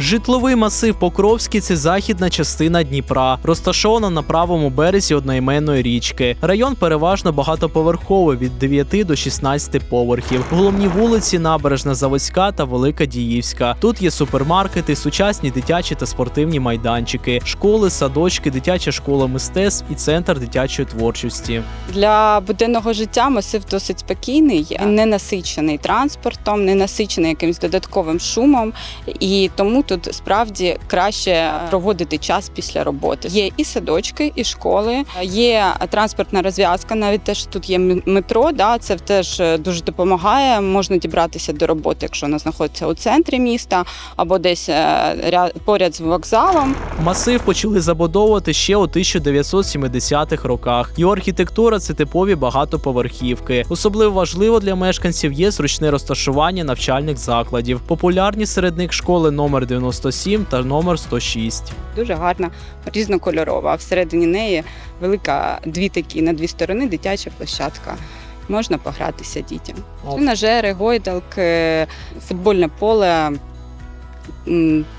Житловий масив Покровський це західна частина Дніпра, розташована на правому березі одноіменної річки. Район переважно багатоповерховий від 9 до 16 поверхів. Головні вулиці Набережна Заводська та Велика Діївська. Тут є супермаркети, сучасні дитячі та спортивні майданчики, школи, садочки, дитяча школа мистецтв і центр дитячої творчості. Для буденного життя масив досить спокійний, не насичений транспортом, не насичений якимось додатковим шумом, і тому тут справді краще проводити час після роботи. Є і садочки, і школи, є транспортна розв'язка. Навіть те, що тут є метро, да, це теж е, дуже допомагає. Можна дібратися до роботи, якщо вона знаходиться у центрі міста або десь е, поряд з вокзалом. Масив почали забудовувати ще у 1970-х роках. Його архітектура це типові багатоповерхівки. Особливо важливо для мешканців є зручне розташування навчальних закладів. Популярні серед них школи номер 97 та номер 106. дуже гарна, різнокольорова. Всередині неї велика дві такі на дві сторони дитяча площадка. Можна погратися дітям. Тренажери, гойдалки, футбольне поле,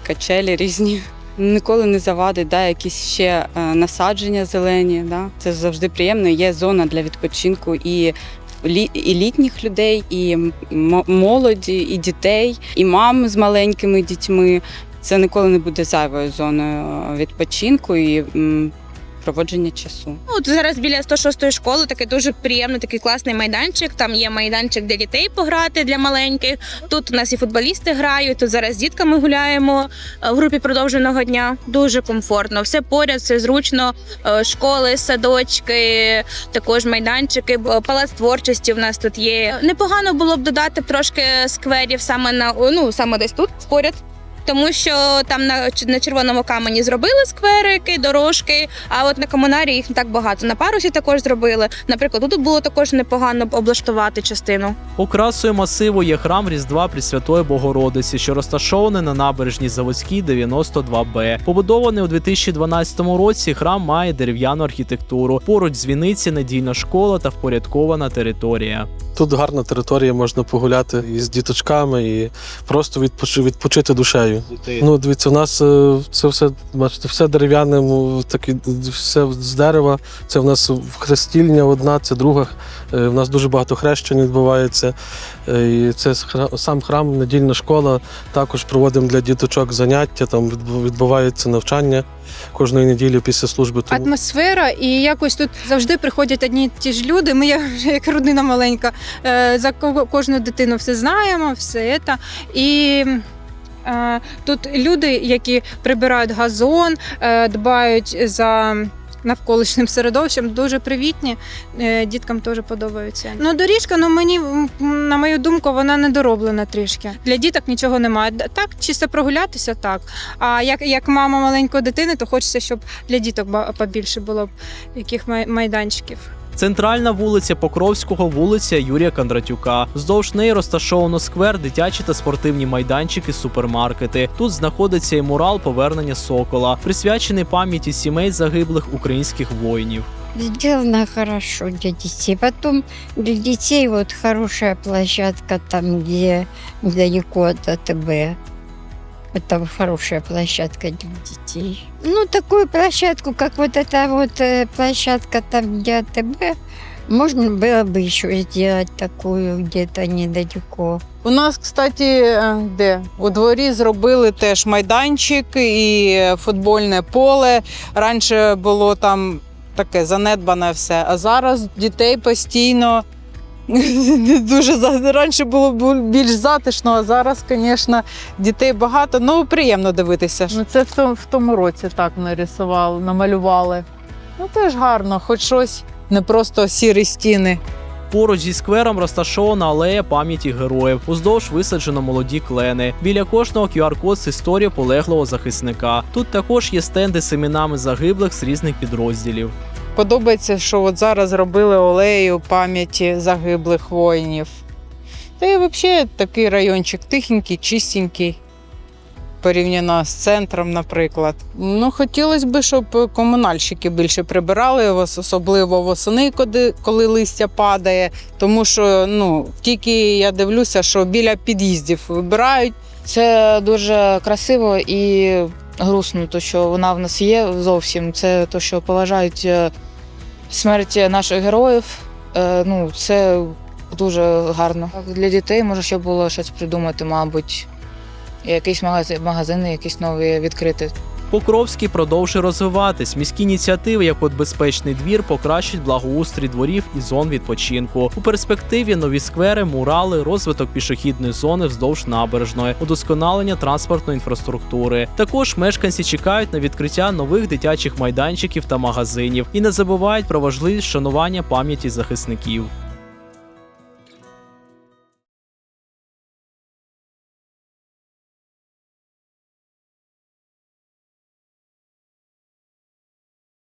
качелі різні. Ніколи не завадить да, якісь ще е, насадження зелені. Да. Це завжди приємно. Є зона для відпочинку і і літніх людей, і молоді, і дітей, і мам з маленькими дітьми. Це ніколи не буде зайвою зоною відпочинку і проводження часу. Ну, От зараз біля 106-ї школи такий дуже приємний, такий класний майданчик. Там є майданчик для дітей пограти для маленьких. Тут у нас і футболісти грають. Тут зараз з дітками гуляємо е, в групі продовженого дня. Дуже комфортно. Все поряд, все зручно. Е, Школи, садочки, також майданчики, палац творчості в нас тут є. Непогано було б додати трошки скверів саме на ну саме десь тут поряд. Тому що там на, на червоному камені зробили скверики, дорожки, а от на комунарі їх не так багато. На парусі також зробили. Наприклад, тут було також непогано облаштувати частину. Окрасою масиву є храм Різдва Пресвятої Богородиці, що розташований на набережній Заводській 92Б. Побудований у 2012 році, храм має дерев'яну архітектуру. Поруч дзвіниці, недільна школа та впорядкована територія. Тут гарна територія, можна погуляти і з діточками, і просто відпочи, відпочити душею. Ну, дивіться, у нас е, це все, бачите, все дерев'яне, такі, все з дерева. Це в нас хрестільня одна, це друга. Е, В нас дуже багато хрещень відбувається. Е, І це сам храм, недільна школа. Також проводимо для діточок заняття, там відбу- відбувається навчання кожної неділі після служби. Тому атмосфера, і якось тут завжди приходять одні ті ж люди. Ми як, як родина маленька, е, за кого- кожну дитину все знаємо, все це. І е, тут люди, які прибирають газон, е, дбають за. Навколишнім середовищем дуже привітні, е, діткам теж подобаються. Ну, доріжка, ну мені на мою думку, вона недороблена трішки. Для діток нічого немає. Так, чисто прогулятися, так. А як, як мама маленької дитини, то хочеться, щоб для діток побільше було б яких майданчиків. Центральна вулиця Покровського, вулиця Юрія Кондратюка. Вздовж неї розташовано сквер, дитячі та спортивні майданчики, супермаркети. Тут знаходиться і мурал повернення сокола, присвячений пам'яті сімей загиблих українських воїнів. Сделано хорошо для детей. Потом для детей вот хорошая площадка там, где недалеко от АТБ. Это хорошая площадка для детей. Ну, такую площадку, как вот эта вот э, площадка там, где АТБ, можно было бы еще сделать такую где-то недалеко. У нас, кстати, е, де у дворі зробили теж майданчик і футбольне поле. Раніше було там таке занедбане все, а зараз дітей постійно. Дуже раніше було більш затишно, а зараз, звісно, дітей багато. Ну приємно дивитися. Ну це в тому, в тому році так нарисували, намалювали. Ну теж гарно, хоч щось, не просто сірі стіни. Поруч зі сквером розташована алея пам'яті героїв. Уздовж висаджено молоді клени. Біля кожного QR-код з історією полеглого захисника. Тут також є стенди з іменами загиблих з різних підрозділів. Подобається, що от зараз зробили олею пам'яті загиблих воїнів. Та й взагалі такий райончик тихенький, чистенький, порівняно з центром, наприклад. Ну, хотілося б, щоб комунальщики більше прибирали, особливо восени, коли, листя падає. Тому що ну, тільки я дивлюся, що біля під'їздів вибирають, Це дуже красиво і грустно, то що вона в нас є зовсім. Це то, що поважають е, смерть наших героїв. Е, Ну, це дуже гарно. Для дітей може ще було щось придумати, мабуть. Якісь магазин, магазини, якісь нові відкрити. Покровський продовжує розвиватись. Міські ініціативи, як от безпечний двір, покращать благоустрій дворів і зон відпочинку. У перспективі нові сквери, мурали, розвиток пішохідної зони вздовж набережної, удосконалення транспортної інфраструктури. Також мешканці чекають на відкриття нових дитячих майданчиків та магазинів і не забувають про важливість шанування пам'яті захисників.